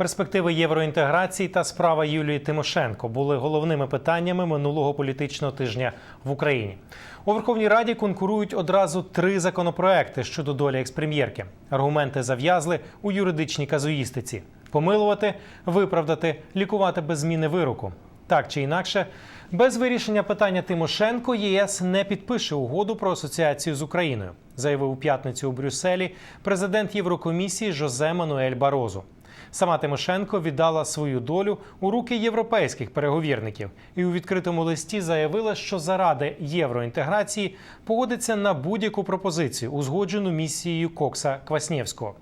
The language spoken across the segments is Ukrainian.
Перспективи євроінтеграції та справа Юлії Тимошенко були головними питаннями минулого політичного тижня в Україні. У Верховній Раді конкурують одразу три законопроекти щодо долі експрем'єрки. Аргументи зав'язли у юридичній казуїстиці: помилувати, виправдати, лікувати без зміни вироку. Так чи інакше, без вирішення питання Тимошенко ЄС не підпише угоду про асоціацію з Україною, заявив у п'ятницю у Брюсселі президент Єврокомісії Жозе Мануель Барозу. Сама Тимошенко віддала свою долю у руки європейських переговірників і у відкритому листі заявила, що заради євроінтеграції погодиться на будь-яку пропозицію, узгоджену місією Кокса Кваснєвського.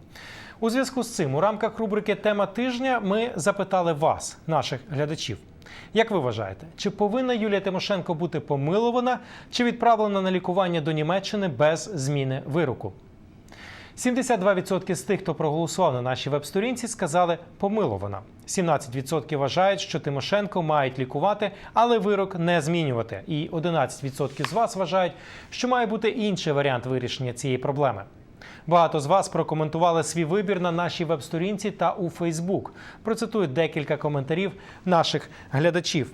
У зв'язку з цим у рамках рубрики Тема тижня ми запитали вас, наших глядачів. Як ви вважаєте, чи повинна Юлія Тимошенко бути помилована чи відправлена на лікування до Німеччини без зміни вироку? 72% з тих, хто проголосував на нашій веб-сторінці, сказали помилована. 17% вважають, що Тимошенко мають лікувати, але вирок не змінювати. І 11% з вас вважають, що має бути інший варіант вирішення цієї проблеми. Багато з вас прокоментували свій вибір на нашій веб-сторінці та у Фейсбук. Процитую декілька коментарів наших глядачів.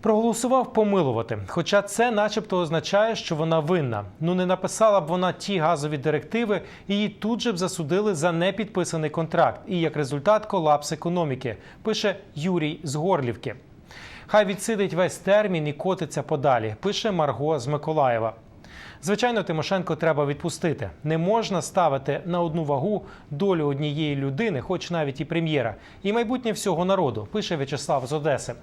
Проголосував помилувати, хоча це, начебто, означає, що вона винна. Ну не написала б вона ті газові директиви, її тут же б засудили за непідписаний контракт. І як результат колапс економіки, пише Юрій з Горлівки. Хай відсидить весь термін і котиться подалі, пише Марго з Миколаєва. Звичайно, Тимошенко треба відпустити. Не можна ставити на одну вагу долю однієї людини, хоч навіть і прем'єра, і майбутнє всього народу, пише В'ячеслав з Одеси.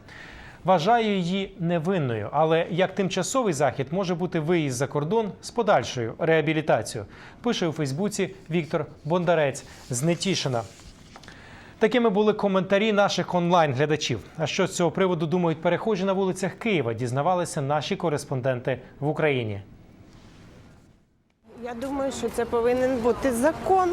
Вважаю її невинною, але як тимчасовий захід може бути виїзд за кордон з подальшою реабілітацією, пише у Фейсбуці Віктор Бондарець з Нетішина. Такими були коментарі наших онлайн-глядачів. А що з цього приводу думають перехожі на вулицях Києва? Дізнавалися наші кореспонденти в Україні. Я думаю, що це повинен бути закон,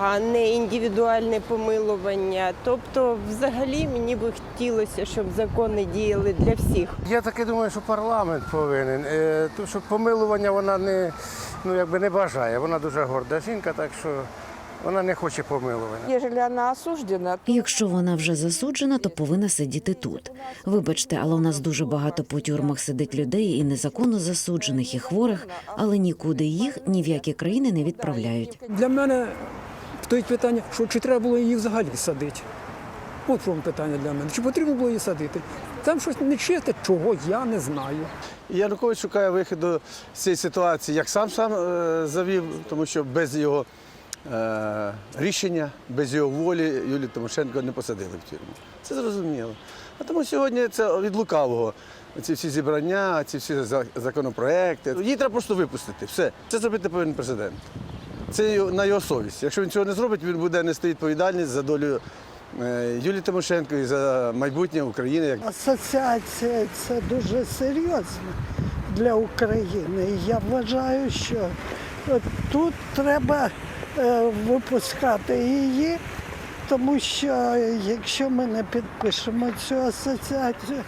а не індивідуальне помилування. Тобто, взагалі, мені би хотілося, щоб закони діяли для всіх. Я таки думаю, що парламент повинен. Е, Тому що помилування вона не, ну, якби не бажає. Вона дуже горда жінка, так що вона не хоче помилування. Якщо вона вже засуджена, то повинна сидіти тут. Вибачте, але у нас дуже багато по тюрмах сидить людей і незаконно засуджених, і хворих, але нікуди їх ні в які країни не відправляють. Для мене стоїть питання, що чи треба було її взагалі садити. От чому питання для мене. Чи потрібно було її садити? Там щось нечисте, чого я не знаю. Янукович шукає виходу з цієї ситуації, як сам сам е, завів, тому що без його е, рішення, без його волі Юлію Тимошенко не посадили в тюрму. Це зрозуміло. А тому сьогодні це від лукавого. Ці всі зібрання, ці всі законопроекти. Її треба просто випустити. Все. Це зробити повинен президент. Це на його совість. Якщо він цього не зробить, він буде нести відповідальність за долю е, Юлії Тимошенко і за майбутнє України. Асоціація це дуже серйозно для України. Я вважаю, що тут треба е, випускати її, тому що якщо ми не підпишемо цю асоціацію,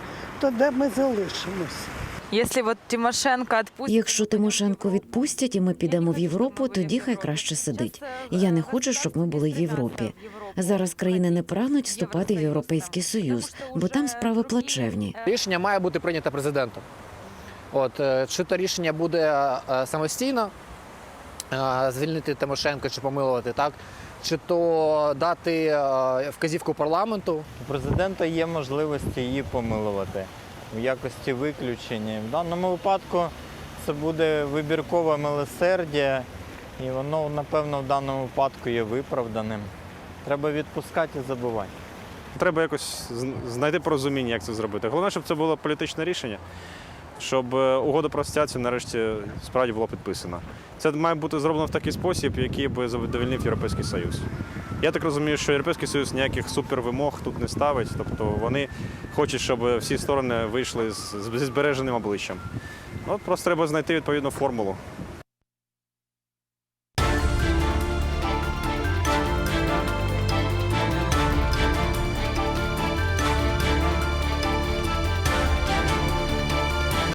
то де ми залишимося? Якщо Тимошенко відпустять і ми підемо в Європу, тоді хай краще сидить. Я не хочу, щоб ми були в Європі. Зараз країни не прагнуть вступати в європейський союз, бо там справи плачевні. Рішення має бути прийнято президентом. От е, чи то рішення буде е, самостійно е, звільнити Тимошенко чи помилувати, так? Чи то дати е, вказівку парламенту, У президента є можливості її помилувати в якості виключення. В даному випадку це буде вибіркове милосердя, і воно, напевно, в даному випадку є виправданим. Треба відпускати і забувати. Треба якось знайти порозуміння, як це зробити. Головне, щоб це було політичне рішення, щоб е, угода про асоціацію нарешті справді була підписана. Це має бути зроблено в такий спосіб, який би задовольнив Європейський Союз. Я так розумію, що Європейський Союз ніяких супервимог тут не ставить, тобто вони хочуть, щоб всі сторони вийшли з- зі збереженим обличчям. От просто треба знайти відповідну формулу.